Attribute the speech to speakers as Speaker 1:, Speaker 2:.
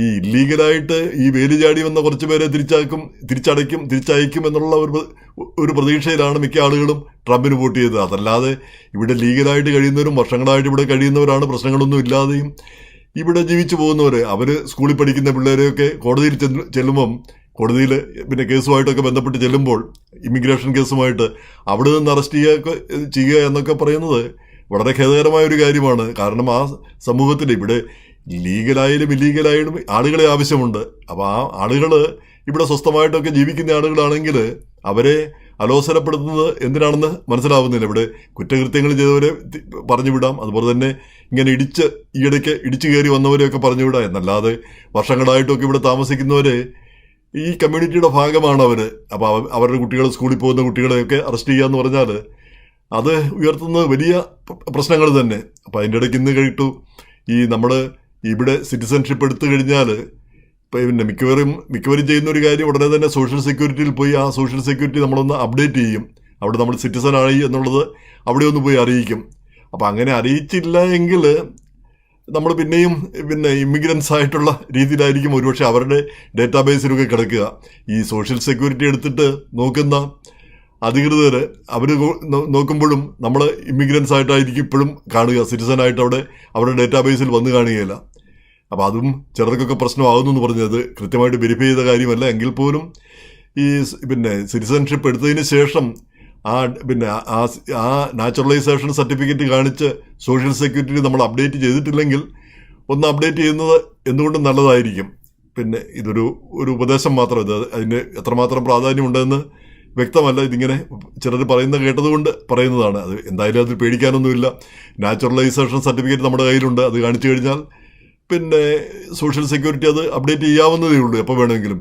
Speaker 1: ഈ ഇല്ലീഗലായിട്ട് ഈ വേലി ചാടി വന്ന കുറച്ച് പേരെ തിരിച്ചാക്കും തിരിച്ചടയ്ക്കും തിരിച്ചയക്കും എന്നുള്ള ഒരു ഒരു പ്രതീക്ഷയിലാണ് മിക്ക ആളുകളും ട്രംപിന് വോട്ട് ചെയ്തത്. അതല്ലാതെ ഇവിടെ ലീഗലായിട്ട് കഴിയുന്നവരും വർഷങ്ങളായിട്ട് ഇവിടെ കഴിയുന്നവരാണ് പ്രശ്നങ്ങളൊന്നും ഇല്ലാതെയും ഇവിടെ ജീവിച്ചു പോകുന്നവർ അവർ സ്കൂളിൽ പഠിക്കുന്ന പിള്ളേരെയൊക്കെ കോടതിയിൽ ചെല്ലുമ്പം കോടതിയിൽ പിന്നെ കേസുമായിട്ടൊക്കെ ബന്ധപ്പെട്ട് ചെല്ലുമ്പോൾ ഇമിഗ്രേഷൻ കേസുമായിട്ട് അവിടെ നിന്ന് അറസ്റ്റ് ചെയ്യുക ചെയ്യുക എന്നൊക്കെ പറയുന്നത് വളരെ ഖേദകരമായ ഒരു കാര്യമാണ്. കാരണം ആ സമൂഹത്തിൽ ഇവിടെ ലീഗലായാലും ഇല്ലീഗലായാലും ആളുകളെ ആവശ്യമുണ്ട്. അപ്പോൾ ആ ആളുകൾ ഇവിടെ സ്വസ്ഥമായിട്ടൊക്കെ ജീവിക്കുന്ന ആളുകളാണെങ്കിൽ അവരെ അലോസരപ്പെടുത്തുന്നത് എന്തിനാണെന്ന് മനസ്സിലാവുന്നില്ല. ഇവിടെ കുറ്റകൃത്യങ്ങൾ ചെയ്തവരെ പറഞ്ഞു വിടാം അതുപോലെ തന്നെ ഇങ്ങനെ ഇടിച്ച് ഈയിടയ്ക്ക് ഇടിച്ചു കയറി വന്നവരെയൊക്കെ പറഞ്ഞു വിടാം എന്നല്ലാതെ വർഷങ്ങളായിട്ടൊക്കെ ഇവിടെ താമസിക്കുന്നവർ ഈ കമ്മ്യൂണിറ്റിയുടെ ഭാഗമാണ് അവർ അപ്പോൾ അവരുടെ കുട്ടികൾ സ്കൂളിൽ പോകുന്ന കുട്ടികളെയൊക്കെ അറസ്റ്റ് ചെയ്യുക എന്ന് പറഞ്ഞാൽ അത് ഉയർത്തുന്നത് വലിയ പ്രശ്നങ്ങൾ തന്നെ. അപ്പോൾ അതിന്റെ ഇടയ്ക്ക് ഇന്ന് കേട്ടു ഈ നമ്മൾ ഇവിടെ സിറ്റിസൺഷിപ്പ് എടുത്തു കഴിഞ്ഞാൽ ഇപ്പം പിന്നെ മിക്കവരും മിക്കവരും ചെയ്യുന്ന ഒരു കാര്യം ഉടനെ തന്നെ സോഷ്യൽ സെക്യൂരിറ്റിയിൽ പോയി ആ സോഷ്യൽ സെക്യൂരിറ്റി നമ്മളൊന്ന് അപ്ഡേറ്റ് ചെയ്യും. അവിടെ നമ്മൾ സിറ്റിസൺ ആയി എന്നുള്ളത് അവിടെ ഒന്ന് പോയി അറിയിക്കും. അപ്പോൾ അങ്ങനെ അറിയിച്ചില്ല എങ്കിൽ നമ്മൾ പിന്നെയും പിന്നെ ഇമിഗ്രൻസ് ആയിട്ടുള്ള രീതിയിലായിരിക്കും ഒരുപക്ഷെ അവരുടെ ഡേറ്റാബേസിലൊക്കെ കിടക്കുക. ഈ സോഷ്യൽ സെക്യൂരിറ്റി എടുത്തിട്ട് നോക്കുന്ന അധികൃതർ അവർ നോക്കുമ്പോഴും നമ്മൾ ഇമിഗ്രൻസ് ആയിട്ടായിരിക്കും ഇപ്പോഴും കാണുക. സിറ്റിസൺ ആയിട്ട് അവിടെ അവരുടെ ഡേറ്റാബേസിൽ വന്ന് കാണുകയില്ല. അപ്പോൾ അതും ചിലർക്കൊക്കെ പ്രശ്നമാകുന്നു എന്ന് പറഞ്ഞത് കൃത്യമായിട്ട് വെരിഫൈ ചെയ്ത കാര്യമല്ല. എങ്കിൽ പോലും ഈ പിന്നെ സിറ്റിസൺഷിപ്പ് എടുത്തതിന് ശേഷം ആ പിന്നെ ആ ആ നാച്ചുറലൈസേഷൻ സർട്ടിഫിക്കറ്റ് കാണിച്ച് സോഷ്യൽ സെക്യൂരിറ്റി നമ്മൾ അപ്ഡേറ്റ് ചെയ്തിട്ടില്ലെങ്കിൽ ഒന്ന് അപ്ഡേറ്റ് ചെയ്യുന്നത് എന്തുകൊണ്ടും നല്ലതായിരിക്കും. പിന്നെ ഇതൊരു ഒരു ഉപദേശം മാത്രം ഇത്. അതിന് എത്രമാത്രം പ്രാധാന്യമുണ്ടെന്ന് വ്യക്തമല്ല. ഇതിങ്ങനെ ചിലർ പറയുന്ന കേട്ടതുകൊണ്ട് പറയുന്നതാണ്. അത് എന്തായാലും അതിൽ പേടിക്കാനൊന്നുമില്ല. നാച്ചുറലൈസേഷൻ സർട്ടിഫിക്കറ്റ് നമ്മുടെ കയ്യിലുണ്ട്. അത് കാണിച്ചു കഴിഞ്ഞാൽ പിന്നെ സോഷ്യൽ സെക്യൂരിറ്റി അത് അപ്ഡേറ്റ് ചെയ്യാവുന്നതേ ഉള്ളൂ എപ്പോൾ വേണമെങ്കിലും.